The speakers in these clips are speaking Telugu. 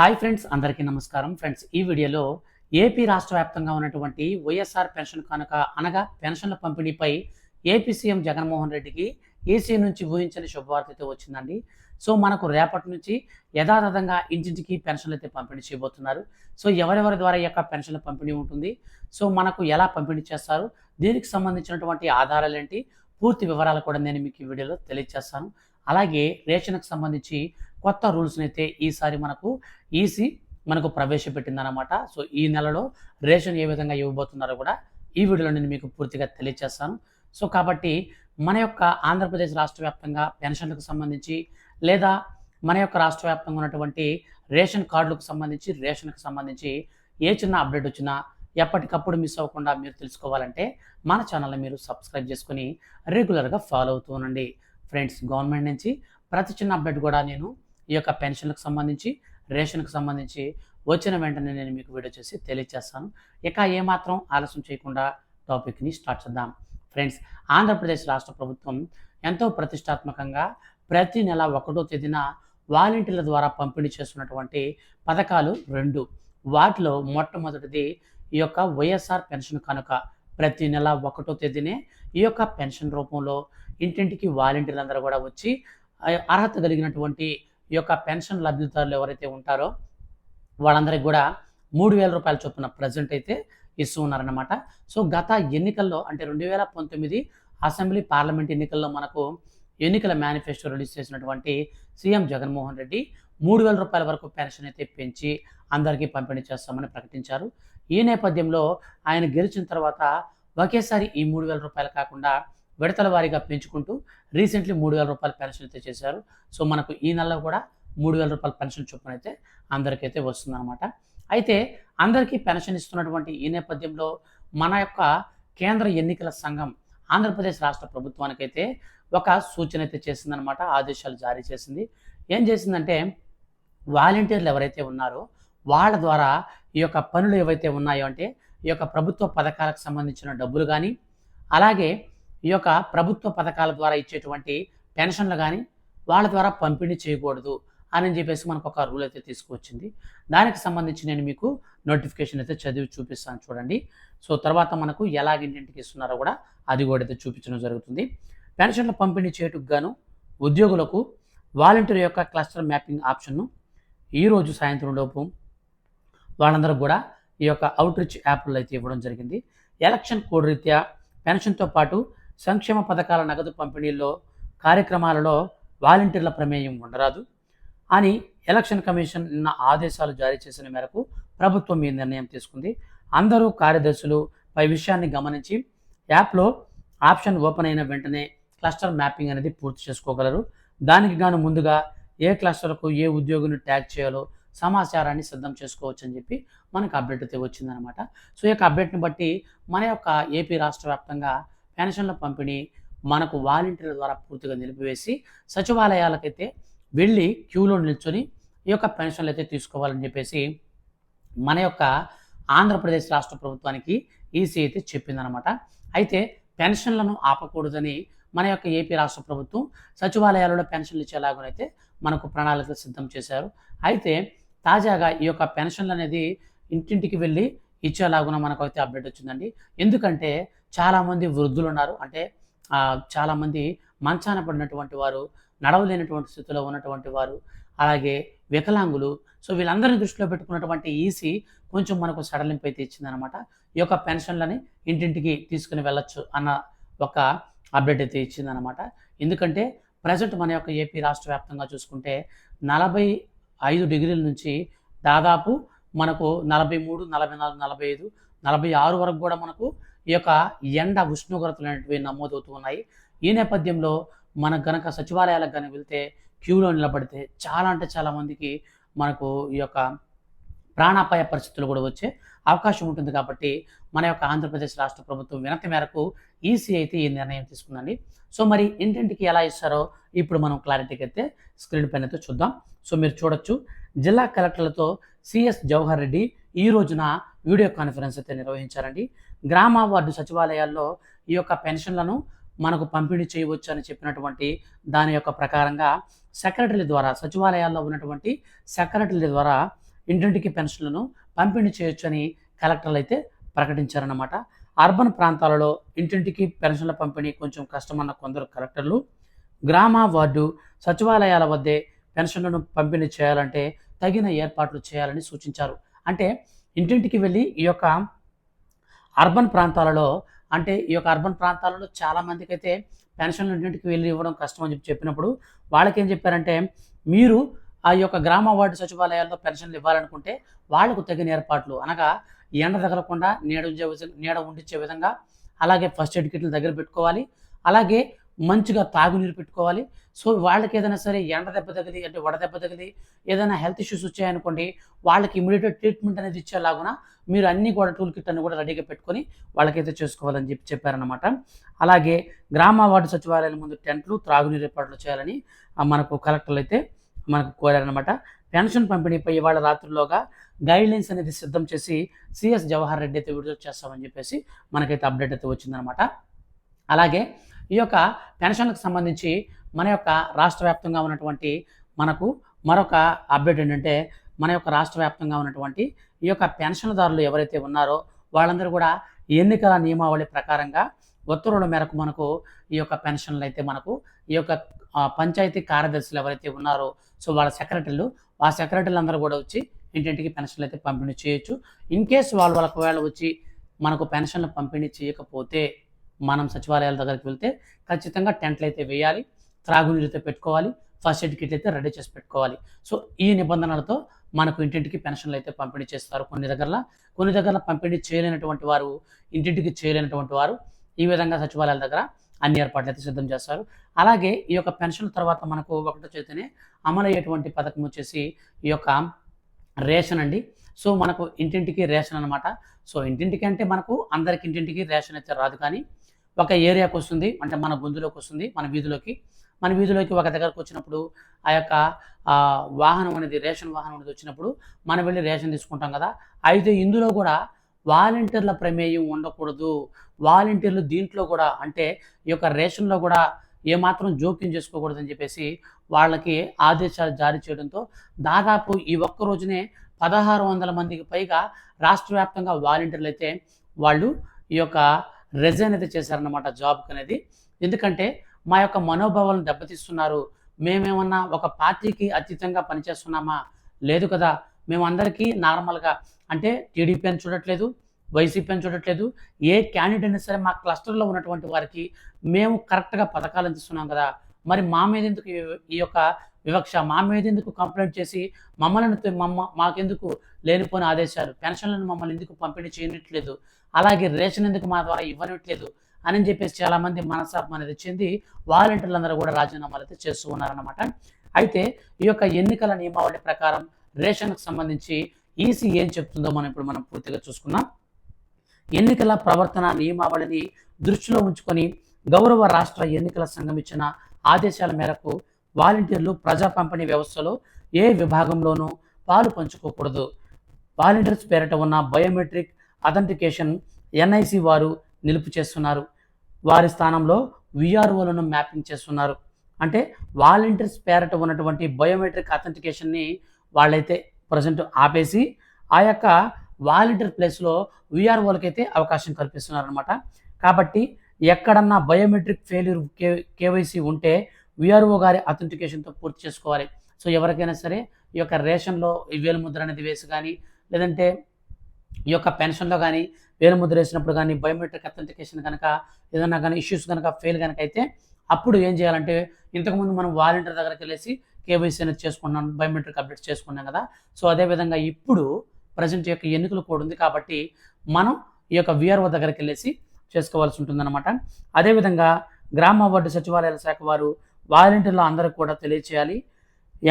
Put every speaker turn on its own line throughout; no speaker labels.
హాయ్ ఫ్రెండ్స్ అందరికీ నమస్కారం. ఫ్రెండ్స్ ఈ వీడియోలో ఏపీ రాష్ట్ర వ్యాప్తంగా ఉన్నటువంటి వైఎస్ఆర్ పెన్షన్ కనుక అనగా పెన్షన్ల పంపిణీపై ఏపీ సీఎం జగన్మోహన్ రెడ్డికి ఏసీ నుంచి ఊహించని శుభవార్త అయితే వచ్చిందండి. సో మనకు రేపటి నుంచి యథాతథంగా ఇంటింటికి పెన్షన్లు అయితే పంపిణీ చేయబోతున్నారు. సో ఎవరెవరి ద్వారా ఈ యొక్క పెన్షన్ల పంపిణీ ఉంటుంది? సో మనకు ఎలా పంపిణీ చేస్తారు? దీనికి సంబంధించినటువంటి ఆధారాలు ఏంటి? పూర్తి వివరాలు కూడా నేను మీకు ఈ వీడియోలో తెలియజేస్తాను. అలాగే రేషన్కి సంబంధించి కొత్త రూల్స్ని అయితే ఈసారి మనకు ఈసీ మనకు ప్రవేశపెట్టిందనమాట సో ఈ నెలలో రేషన్ ఏ విధంగా ఇవ్వబోతున్నారో కూడా ఈ వీడియోలో నేను మీకు పూర్తిగా తెలియజేస్తాను సో కాబట్టి మన యొక్క ఆంధ్రప్రదేశ్ రాష్ట్ర వ్యాప్తంగా పెన్షన్లకు సంబంధించి లేదా మన యొక్క రాష్ట్ర వ్యాప్తంగా ఉన్నటువంటి రేషన్ కార్డులకు సంబంధించి రేషన్కి సంబంధించి ఏ చిన్న అప్డేట్ వచ్చినా ఎప్పటికప్పుడు మిస్ అవ్వకుండా మీరు తెలుసుకోవాలంటే మన ఛానల్ని మీరు సబ్స్క్రైబ్ చేసుకొని రెగ్యులర్గా ఫాలో అవుతూ ఉండండి. ఫ్రెండ్స్ గవర్నమెంట్ నుంచి ప్రతి చిన్న అప్డేట్ కూడా నేను ఈ యొక్క పెన్షన్లకు సంబంధించి రేషన్కు సంబంధించి వచ్చిన వెంటనే నేను మీకు వీడియో చేసి తెలియజేస్తాను ఇక ఏమాత్రం ఆలస్యం చేయకుండా టాపిక్ని స్టార్ట్ చేద్దాం. ఫ్రెండ్స్ ఆంధ్రప్రదేశ్ రాష్ట్ర ప్రభుత్వం ఎంతో ప్రతిష్టాత్మకంగా ప్రతి నెల ఒకటో తేదీన వాలంటీర్ల ద్వారా పంపిణీ చేస్తున్నటువంటి పథకాలు రెండు. వాటిలో మొట్టమొదటిది ఈ యొక్క వైఎస్ఆర్ పెన్షన్ కనుక. ప్రతి నెల ఒకటో తేదీనే ఈ యొక్క పెన్షన్ రూపంలో ఇంటింటికి వాలంటీర్లందరూ కూడా వచ్చి అర్హత కలిగినటువంటి ఈ యొక్క పెన్షన్ లబ్ధిదారులు ఎవరైతే ఉంటారో వాళ్ళందరికీ కూడా మూడు వేల రూపాయల చొప్పున ప్రజెంట్ అయితే ఇస్తూ ఉన్నారన్నమాట. సో గత ఎన్నికల్లో అంటే రెండు వేల పంతొమ్మిది అసెంబ్లీ పార్లమెంట్ ఎన్నికల్లో మనకు ఎన్నికల మేనిఫెస్టో రిలీజ్ చేసినటువంటి సీఎం జగన్మోహన్ రెడ్డి మూడు వేల రూపాయల వరకు పెన్షన్ అయితే పెంచి అందరికీ పంపిణీ చేస్తామని ప్రకటించారు. ఈ నేపథ్యంలో ఆయన గెలిచిన తర్వాత ఒకేసారి ఈ మూడు వేల రూపాయలు కాకుండా విడతల వారీగా పెంచుకుంటూ రీసెంట్లీ మూడు వేల రూపాయల పెన్షన్ అయితే చేశారు. సో మనకు ఈ నెలలో కూడా మూడు వేల రూపాయల పెన్షన్ చొప్పున అయితే అందరికైతే వస్తుందన్నమాట. అయితే అందరికీ పెన్షన్ ఇస్తున్నటువంటి ఈ నేపథ్యంలో మన యొక్క కేంద్ర ఎన్నికల సంఘం ఆంధ్రప్రదేశ్ రాష్ట్ర ప్రభుత్వానికైతే ఒక సూచన అయితే చేసిందనమాట ఆదేశాలు జారీ చేసింది. ఏం చేసిందంటే వాలంటీర్లు ఎవరైతే ఉన్నారో వాళ్ళ ద్వారా ఈ యొక్క పనులు ఏవైతే ఉన్నాయో అంటే ఈ యొక్క ప్రభుత్వ పథకాలకు సంబంధించిన డబ్బులు కానీ అలాగే ఈ యొక్క ప్రభుత్వ పథకాల ద్వారా ఇచ్చేటువంటి పెన్షన్లు కానీ వాళ్ళ ద్వారా పంపిణీ చేయకూడదు అని చెప్పేసి మనకు ఒక రూల్ అయితే తీసుకువచ్చింది దానికి సంబంధించి నేను మీకు నోటిఫికేషన్ అయితే చదివి చూపిస్తాను చూడండి. సో తర్వాత మనకు ఎలాగింటింటికి ఇస్తున్నారో కూడా అది కూడా అయితే చూపించడం జరుగుతుంది. పెన్షన్ల పంపిణీ చేటుకు గాను ఉద్యోగులకు వాలంటీర్ యొక్క క్లస్టర్ మ్యాపింగ్ ఆప్షన్ను ఈరోజు సాయంత్రం లోపు వాళ్ళందరూ కూడా ఈ యొక్క అవుట్రీచ్ యాప్లు అయితే ఇవ్వడం జరిగింది. ఎలక్షన్ కోడ్ రీత్యా పెన్షన్తో పాటు సంక్షేమ పథకాల నగదు పంపిణీల్లో కార్యక్రమాలలో వాలంటీర్ల ప్రమేయం ఉండరాదు. అని ఎలక్షన్ కమిషన్ నిన్న ఆదేశాలు జారీ చేసిన మేరకు ప్రభుత్వం ఈ నిర్ణయం తీసుకుంది. అందరూ కార్యదర్శులు పై విషయాన్ని గమనించి యాప్లో ఆప్షన్ ఓపెన్ అయిన వెంటనే క్లస్టర్ మ్యాపింగ్ అనేది పూర్తి చేసుకోగలరు. దానికి గాను ముందుగా ఏ క్లస్టర్కు ఏ ఉద్యోగిని ట్యాగ్ చేయాలో సమాచారాన్ని సిద్ధం చేసుకోవచ్చు అని చెప్పి మనకు అప్డేట్ అయితే వచ్చిందనమాట. సో ఈ యొక్క అప్డేట్ని బట్టి మన యొక్క ఏపీ రాష్ట్ర వ్యాప్తంగా పెన్షన్ల పంపిణీ మనకు వాలంటీర్ల ద్వారా పూర్తిగా నిలిపివేసి సచివాలయాలకైతే వెళ్ళి క్యూలో నిల్చొని ఈ యొక్క పెన్షన్లు అయితే తీసుకోవాలని చెప్పేసి మన యొక్క ఆంధ్రప్రదేశ్ రాష్ట్ర ప్రభుత్వానికి ఈసీ అయితే చెప్పిందనమాట. అయితే పెన్షన్లను ఆపకూడదని మన యొక్క ఏపీ రాష్ట్ర ప్రభుత్వం సచివాలయాలలో పెన్షన్లు ఇచ్చేలాగానైతే మనకు ప్రణాళిక సిద్ధం చేశారు. అయితే తాజాగా ఈ యొక్క పెన్షన్లు అనేది ఇంటింటికి వెళ్ళి ఇచ్చేలాగున మనకు అయితే అప్డేట్ వచ్చిందండి. ఎందుకంటే చాలామంది వృద్ధులు ఉన్నారు. అంటే చాలామంది మంచాన పడినటువంటి వారు నడవలేనటువంటి స్థితిలో ఉన్నటువంటి వారు అలాగే వికలాంగులు. సో వీళ్ళందరినీ దృష్టిలో పెట్టుకున్నటువంటి ఈసీ కొంచెం మనకు సడలింపు అయితే ఇచ్చిందనమాట ఈ యొక్క పెన్షన్లని ఇంటింటికి తీసుకుని వెళ్ళొచ్చు అన్న ఒక అప్డేట్ అయితే ఇచ్చిందనమాట ఎందుకంటే ప్రజెంట్ మన యొక్క ఏపీ రాష్ట్ర వ్యాప్తంగా చూసుకుంటే నలభై ఐదు డిగ్రీల నుంచి దాదాపు మనకు నలభై మూడు నలభై నాలుగు నలభై ఐదు నలభై ఆరు వరకు కూడా మనకు ఈ యొక్క ఎండ ఉష్ణోగ్రతలు అనేటివి నమోదవుతూ ఉన్నాయి. ఈ నేపథ్యంలో మనకు గనక సచివాలయాలకు కనుక వెళ్తే క్యూలో నిలబడితే చాలా అంటే చాలా మందికి మనకు ఈ యొక్క ప్రాణాపాయ పరిస్థితులు కూడా వచ్చే అవకాశం ఉంటుంది కాబట్టి మన యొక్క ఆంధ్రప్రదేశ్ రాష్ట్ర ప్రభుత్వం వినతి మేరకు ఈసీ అయితే ఈ నిర్ణయం తీసుకుందండి. సో మరి ఇంటింటికి ఎలా ఇస్తారో ఇప్పుడు మనం క్లారిటీకి అయితే స్క్రీన్ పైన అయితే చూద్దాం. సో మీరు చూడొచ్చు. జిల్లా కలెక్టర్లతో సిఎస్ జవహర్ రెడ్డి ఈ రోజున వీడియో కాన్ఫరెన్స్ అయితే నిర్వహించారండి. గ్రామ వార్డు సచివాలయాల్లో ఈ యొక్క పెన్షన్లను మనకు పంపిణీ చేయవచ్చు అని చెప్పినటువంటి దాని యొక్క ప్రకారంగా సెక్రటరీ ద్వారా సచివాలయాల్లో ఉన్నటువంటి సెక్రటరీ ద్వారా ఇంటింటికి పెన్షన్లను పంపిణీ చేయొచ్చని కలెక్టర్లు అయితే ప్రకటించారన్నమాట. అర్బన్ ప్రాంతాలలో ఇంటింటికి పెన్షన్ల పంపిణీ కొంచెం కష్టమన్న కొందరు కలెక్టర్లు గ్రామ వార్డు సచివాలయాల వద్దే పెన్షన్లను పంపిణీ చేయాలంటే తగిన ఏర్పాట్లు చేయాలని సూచించారు. అంటే ఇంటింటికి వెళ్ళి ఈ యొక్క అర్బన్ ప్రాంతాలలో అంటే ఈ యొక్క అర్బన్ ప్రాంతాలలో చాలామందికి అయితే పెన్షన్లు ఇంటింటికి వెళ్ళి ఇవ్వడం కష్టం అని చెప్పి చెప్పినప్పుడు వాళ్ళకేం చెప్పారంటే మీరు ఆ యొక్క గ్రామ వార్డు సచివాలయాల్లో పెన్షన్లు ఇవ్వాలనుకుంటే వాళ్ళకు తగిన ఏర్పాట్లు. అనగా ఎండ తగలకుండా నీడ ఉంచే విధంగా- నీడ ఉండిచ్చే విధంగా అలాగే ఫస్ట్ ఎయిడ్ కిట్లు దగ్గర పెట్టుకోవాలి. అలాగే మంచిగా తాగునీరు పెట్టుకోవాలి. సో వాళ్ళకి ఏదైనా సరే ఎండ దెబ్బ తగిలి అంటే వడదెబ్బ తగిలి ఏదైనా హెల్త్ ఇష్యూస్ వచ్చాయనుకోండి వాళ్ళకి ఇమీడియట్ ట్రీట్మెంట్ అనేది ఇచ్చేలాగున మీరు అన్ని కూడా టూల్ కిట్ అన్ని కూడా రెడీగా పెట్టుకొని వాళ్ళకైతే చేసుకోవాలని చెప్పి చెప్పారనమాట అలాగే గ్రామ వార్డు సచివాలయాల ముందు టెంట్లు త్రాగునీరు ఏర్పాట్లు చేయాలని మనకు కలెక్టర్లు అయితే మనకు కోరారనమాట పెన్షన్ పంపిణీపై ఇవాళ రాత్రిలోగా గైడ్లైన్స్ అనేది సిద్ధం చేసి సిఎస్ జవహర్ రెడ్డి అయితే విడుదల చేస్తామని చెప్పేసి మనకైతే అప్డేట్ అయితే వచ్చిందనమాట అలాగే ఈ యొక్క పెన్షన్లకు సంబంధించి మన యొక్క రాష్ట్ర వ్యాప్తంగా ఉన్నటువంటి మనకు మరొక అప్డేట్ ఏంటంటే మన యొక్క రాష్ట్ర వ్యాప్తంగా ఉన్నటువంటి ఈ యొక్క పెన్షన్దారులు ఎవరైతే ఉన్నారో వాళ్ళందరూ కూడా ఎన్నికల నియమావళి ప్రకారంగా ఉత్తర్వుల మేరకు మనకు ఈ యొక్క పెన్షన్లు అయితే మనకు ఈ యొక్క పంచాయతీ కార్యదర్శులు ఎవరైతే ఉన్నారో సో వాళ్ళ సెక్రటరీలు ఆ సెక్రటరీలు అందరూ కూడా వచ్చి ఇంటింటికి పెన్షన్లు అయితే పంపిణీ చేయొచ్చు. ఇన్ కేస్ వాళ్ళు వాళ్ళకు ఒకవేళ వచ్చి మనకు పెన్షన్లు పంపిణీ చేయకపోతే మనం సచివాలయాల దగ్గరికి వెళ్తే ఖచ్చితంగా టెంట్లు అయితే వేయాలి త్రాగునీరు అయితే పెట్టుకోవాలి ఫస్ట్ ఎయిడ్ కిట్ అయితే రెడీ చేసి పెట్టుకోవాలి. సో ఈ నిబంధనలతో మనకు ఇంటింటికి పెన్షన్లు అయితే పంపిణీ చేస్తారు కొన్ని దగ్గర కొన్ని దగ్గర పంపిణీ చేయలేనటువంటి వారు ఇంటింటికి చేయలేనటువంటి వారు ఈ విధంగా సచివాలయాల దగ్గర అన్ని ఏర్పాట్లు అయితే సిద్ధం చేస్తారు. అలాగే ఈ యొక్క పెన్షన్ తర్వాత మనకు ఒకటో చేతనే అమలయ్యేటువంటి పథకం వచ్చేసి ఈ యొక్క రేషన్ అండి. సో మనకు ఇంటింటికి రేషన్ అనమాట సో ఇంటింటికి అంటే మనకు అందరికి ఇంటింటికి రేషన్ అయితే రాదు కానీ ఒక ఏరియాకి వస్తుంది. అంటే మన గొంతులోకి వస్తుంది మన వీధిలోకి. మన వీధిలోకి ఒక దగ్గరకు వచ్చినప్పుడు ఆ యొక్క వాహనం అనేది రేషన్ వాహనం అనేది వచ్చినప్పుడు మనం వెళ్ళి రేషన్ తీసుకుంటాం కదా. అయితే ఇందులో కూడా వాలంటీర్ల ప్రమేయం ఉండకూడదు. వాలంటీర్లు దీంట్లో కూడా అంటే ఈ యొక్క రేషన్లో కూడా ఏమాత్రం జోక్యం చేసుకోకూడదని చెప్పేసి వాళ్ళకి ఆదేశాలు జారీ చేయడంతో దాదాపు ఈ ఒక్క రోజునే పదహారు వందల మందికి పైగా రాష్ట్ర వ్యాప్తంగా వాలంటీర్లు అయితే వాళ్ళు ఈ యొక్క రిజైన్ అయితే చేశారన్నమాట జాబ్కి అనేది ఎందుకంటే మా యొక్క మనోభావాలను దెబ్బతీస్తున్నారు. మేమేమన్నా ఒక పార్టీకి అతీతంగా పనిచేస్తున్నామా? లేదు కదా. మేమందరికీ నార్మల్గా అంటే టీడీపీ అని చూడట్లేదు. వైసీపీ అని చూడట్లేదు. ఏ క్యాండిడేట్ అయినా సరే మా క్లస్టర్లో ఉన్నటువంటి వారికి మేము కరెక్ట్గా పథకాలు అందిస్తున్నాం కదా. మరి మా మీద ఎందుకు ఈ- యొక్క వివక్ష? మా మీద ఎందుకు కంప్లైంట్ చేసి మమ్మల్ని మమ్మ మాకెందుకు లేనిపోని ఆదేశాలు? పెన్షన్లను మమ్మల్ని ఎందుకు పంపిణీ చేయనట్లేదు? అలాగే రేషన్ ఎందుకు మా ద్వారా ఇవ్వనట్లేదు? అని చెప్పేసి చాలామంది మనసాపం అనేది చెంది వాలంటీర్లు అందరూ కూడా రాజీనామాలు అయితే చేస్తూ ఉన్నారన్నమాట. అయితే ఈ యొక్క ఎన్నికల నియమావళి ప్రకారం రేషన్కు సంబంధించి ఈసీ ఏం చెప్తుందో మనం ఇప్పుడు మనం పూర్తిగా చూసుకున్నాం ఎన్నికల ప్రవర్తన నియమావళిని దృష్టిలో ఉంచుకొని గౌరవ రాష్ట్ర ఎన్నికల సంఘం ఇచ్చిన ఆదేశాల మేరకు వాలంటీర్లు ప్రజా పంపిణీ వ్యవస్థలో ఏ విభాగంలోనూ పాలు పంచుకోకూడదు. వాలంటీర్స్ పేరిట ఉన్న బయోమెట్రిక్ అథెంటికేషన్ ఎన్ఐసి వారు నిలుపు చేస్తున్నారు. వారి స్థానంలో విఆర్ఓలను మ్యాపింగ్ చేస్తున్నారు. అంటే వాలంటీర్స్ పేరిట ఉన్నటువంటి బయోమెట్రిక్ అథెంటికేషన్ని వాళ్ళైతే ప్రజెంట్ ఆపేసి ఆ యొక్క వాలంటీర్ ప్లేస్లో విఆర్ఓలకి అయితే అవకాశం కల్పిస్తున్నారు అనమాట కాబట్టి ఎక్కడన్నా బయోమెట్రిక్ ఫెయిల్యూర్ కే కేవైసీ ఉంటే విఆర్ఓ గారి అథెంటికేషన్తో పూర్తి చేసుకోవాలి. సో ఎవరికైనా సరే ఈ యొక్క రేషన్లో ఈ వేలుముద్ర అనేది వేసి కానీ లేదంటే ఈ యొక్క పెన్షన్లో కానీ వేలుముద్ర వేసినప్పుడు కానీ బయోమెట్రిక్ అథెంటికేషన్ కనుక ఏదైనా కానీ ఇష్యూస్ కనుక ఫెయిల్ కనుక అయితే అప్పుడు ఏం చేయాలంటే ఇంతకుముందు మనం వాలంటీర్ దగ్గరికి వెళ్ళేసి కేవైసీ అనేది చేసుకున్నాం బయోమెట్రిక్ అప్డేట్ చేసుకున్నాం కదా. సో అదేవిధంగా ఇప్పుడు ప్రజెంట్ యొక్క ఎన్నికలు కూడా ఉంది కాబట్టి మనం ఈ యొక్క విఆర్ఓ దగ్గరికి వెళ్ళేసి చేసుకోవాల్సి ఉంటుందన్నమాట. అదేవిధంగా గ్రామ వార్డు సచివాలయాల శాఖ వారు వాలంటీర్లు అందరికి కూడా తెలియచేయాలి.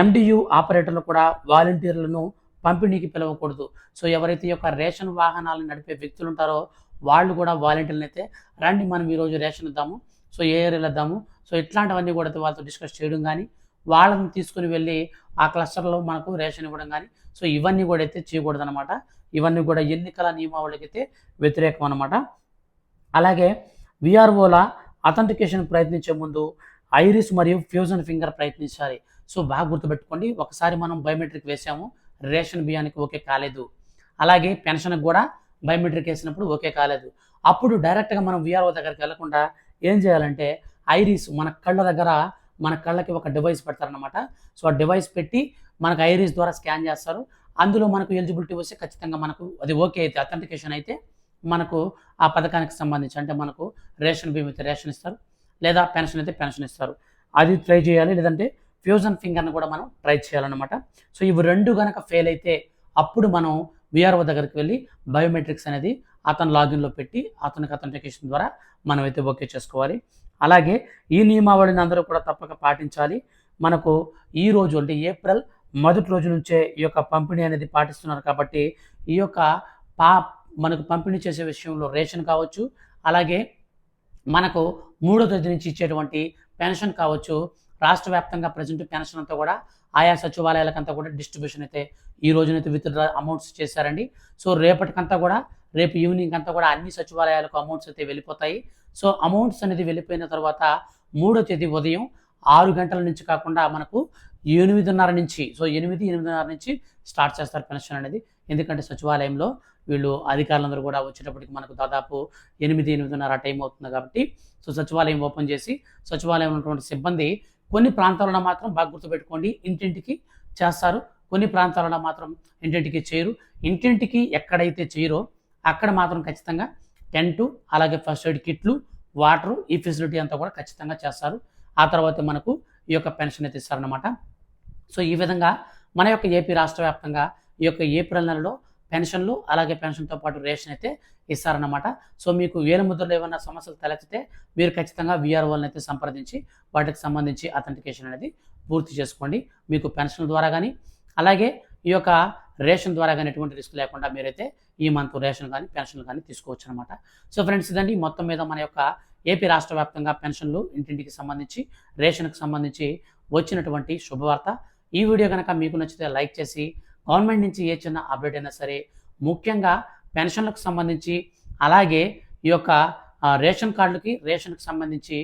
ఎండియు ఆపరేటర్లు కూడా వాలంటీర్లను పంపిణీకి పిలవకూడదు. సో ఎవరైతే యొక్క రేషన్ వాహనాలను నడిపే వ్యక్తులు ఉంటారో వాళ్ళు కూడా వాలంటీర్లు అయితే రండి మనం ఈరోజు రేషన్ ఇద్దాము సో ఏ ఏరియాలో ఇద్దాము సో ఇట్లాంటివన్నీ కూడా వాళ్ళతో డిస్కస్ చేయడం కానీ వాళ్ళని తీసుకుని వెళ్ళి ఆ క్లస్టర్లో మనకు రేషన్ ఇవ్వడం కానీ సో ఇవన్నీ కూడా అయితే చేయకూడదు అనమాట ఇవన్నీ కూడా ఎన్నికల నియమావళికి అయితే వ్యతిరేకం అనమాట అలాగే విఆర్ఓల అథెంటికేషన్ ప్రయత్నించే ముందు ఐరిస్ మరియు ఫ్యూజన్ ఫింగర్ ప్రయత్నించాలి. సో బాగా గుర్తుపెట్టుకోండి. ఒకసారి మనం బయోమెట్రిక్ వేసాము. రేషన్ బియ్యానికి ఓకే కాలేదు. అలాగే పెన్షన్కి కూడా బయోమెట్రిక్ వేసినప్పుడు ఓకే కాలేదు. అప్పుడు డైరెక్ట్గా మనం విఆర్ఓ దగ్గరికి వెళ్ళకుండా ఏం చేయాలంటే ఐరిస్ మన కళ్ళ దగ్గర మన కళ్ళకి ఒక డివైస్ పెడతారనమాట సో ఆ డివైస్ పెట్టి మనకు ఐరిస్ ద్వారా స్కాన్ చేస్తారు. అందులో మనకు ఎలిజిబిలిటీ వస్తే ఖచ్చితంగా మనకు అది ఓకే అయితే అథెంటికేషన్ అయితే మనకు ఆ పథకానికి సంబంధించి అంటే మనకు రేషన్ బియ్యం అయితే రేషన్ ఇస్తారు లేదా పెన్షన్ అయితే పెన్షన్ ఇస్తారు. అది ట్రై చేయాలి లేదంటే ఫ్యూజన్ ఫింగర్ని కూడా మనం ట్రై చేయాలన్నమాట. సో ఇవి రెండు కనుక ఫెయిల్ అయితే అప్పుడు మనం విఆర్ఓ దగ్గరికి వెళ్ళి బయోమెట్రిక్స్ అనేది అతను లాగిన్లో పెట్టి అతనికి అథెంటికేషన్ ద్వారా మనం అయితే ఓకే చేసుకోవాలి. అలాగే ఈ నియమావళిని అందరూ కూడా తప్పక పాటించాలి. మనకు ఈ రోజు అంటే ఏప్రిల్ మొదటి రోజు నుంచే ఈ యొక్క పంపిణీ అనేది పాటిస్తున్నారు కాబట్టి ఈ యొక్క పా మనకు పంపిణీ చేసే విషయంలో రేషన్ కావచ్చు అలాగే మనకు మూడో తేదీ నుంచి ఇచ్చేటువంటి పెన్షన్ కావచ్చు రాష్ట్ర వ్యాప్తంగా ప్రజెంట్ పెన్షన్ అంతా కూడా ఆయా సచివాలయాలకంతా కూడా డిస్ట్రిబ్యూషన్ అయితే ఈ రోజునైతే విత్ అమౌంట్స్ చేశారండి. సో రేపటికంతా కూడా రేపు ఈవినింగ్ అంతా కూడా అన్ని సచివాలయాలకు అమౌంట్స్ అయితే వెళ్ళిపోతాయి. సో అమౌంట్స్ అనేది వెళ్ళిపోయిన తర్వాత మూడో తేదీ ఉదయం ఆరు గంటల నుంచి కాకుండా మనకు ఎనిమిదిన్నర నుంచి సో ఎనిమిది ఎనిమిదిన్నర నుంచి స్టార్ట్ చేస్తారు పెన్షన్ అనేది. ఎందుకంటే సచివాలయంలో వీళ్ళు అధికారులందరూ కూడా వచ్చేటప్పటికి మనకు దాదాపు ఎనిమిది ఎనిమిదిన్నర టైం అవుతుంది కాబట్టి సో సచివాలయం ఓపెన్ చేసి సచివాలయం ఉన్నటువంటి సిబ్బంది కొన్ని ప్రాంతాలలో మాత్రం బాగా గుర్తుపెట్టుకోండి ఇంటింటికి చేస్తారు. కొన్ని ప్రాంతాలలో మాత్రం ఇంటింటికి చేయరు. ఇంటింటికి ఎక్కడైతే చేయరో అక్కడ మాత్రం ఖచ్చితంగా టెంటు అలాగే ఫస్ట్ ఎయిడ్ కిట్లు వాటరు ఈ ఫెసిలిటీ అంతా కూడా ఖచ్చితంగా చేస్తారు. ఆ తర్వాత మనకు ఈ యొక్క పెన్షన్ అయితే ఇస్తారనమాట సో ఈ విధంగా మన యొక్క ఏపీ రాష్ట్ర వ్యాప్తంగా ఈ యొక్క ఏప్రిల్ నెలలో పెన్షన్లు అలాగే పెన్షన్తో పాటు రేషన్ అయితే ఇస్తారన్నమాట. సో మీకు వేల ముద్రలు ఏమైనా సమస్యలు తలెత్తితే మీరు ఖచ్చితంగా విఆర్ఓలను అయితే సంప్రదించి వాటికి సంబంధించి అథెంటికేషన్ అనేది పూర్తి చేసుకోండి. మీకు పెన్షన్ ద్వారా కానీ అలాగే ఈ యొక్క రేషన్ ద్వారా కానీ ఎటువంటి రిస్క్ లేకుండా మీరైతే ఈ మంత్ రేషన్ కానీ పెన్షన్లు కానీ తీసుకోవచ్చు అనమాట సో ఫ్రెండ్స్ ఇదండి. మొత్తం మీద మన యొక్క ఏపీ రాష్ట్ర వ్యాప్తంగా పెన్షన్లు ఇంటింటికి సంబంధించి రేషన్కి సంబంధించి వచ్చినటువంటి శుభవార్త. ఈ వీడియో కనుక మీకు నచ్చితే లైక్ చేసి గవర్నమెంట్ నుంచి ఏ చిన్న అప్డేట్ అయినా సరే ముఖ్యంగా పెన్షన్లకు సంబంధించి అలాగే ఈ యొక్క రేషన్ కార్డులకి రేషన్కి సంబంధించి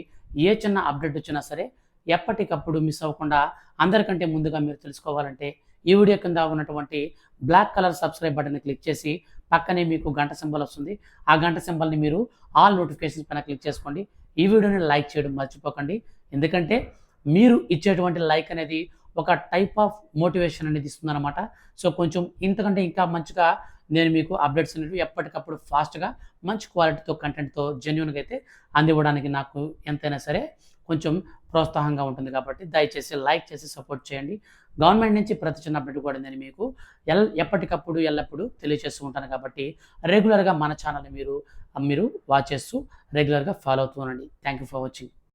ఏ చిన్న అప్డేట్ వచ్చినా సరే ఎప్పటికప్పుడు మిస్ అవ్వకుండా అందరికంటే ముందుగా మీరు తెలుసుకోవాలంటే ఈ వీడియో కింద ఉన్నటువంటి బ్లాక్ కలర్ సబ్స్క్రైబ్ బటన్ని క్లిక్ చేసి పక్కనే మీకు గంట సింబల్ వస్తుంది. ఆ గంట సింబల్ని మీరు ఆల్ నోటిఫికేషన్స్ పైన క్లిక్ చేసుకోండి. ఈ వీడియోని లైక్ చేయడం మర్చిపోకండి. ఎందుకంటే మీరు ఇచ్చేటువంటి లైక్ అనేది ఒక టైప్ ఆఫ్ మోటివేషన్ అనేది ఇస్తుందన్నమాట. సో కొంచెం ఇంతకంటే ఇంకా మంచిగా నేను మీకు అప్డేట్స్ అనేవి ఎప్పటికప్పుడు ఫాస్ట్గా మంచి క్వాలిటీతో కంటెంట్తో జెన్యున్గా అయితే అందివ్వడానికి నాకు ఎంతైనా సరే కొంచెం ప్రోత్సాహంగా ఉంటుంది కాబట్టి దయచేసి లైక్ చేసి సపోర్ట్ చేయండి. గవర్నమెంట్ నుంచి ప్రతి చిన్న అప్డేట్ కూడా నేను మీకు ఎల్ ఎప్పటికప్పుడు ఎల్లప్పుడూ తెలియజేస్తూ ఉంటాను కాబట్టి రెగ్యులర్గా మన ఛానల్ని మీరు మీరు వాచ్ చేస్తూ రెగ్యులర్గా ఫాలో అవుతూ ఉండండి. Thank you for watching.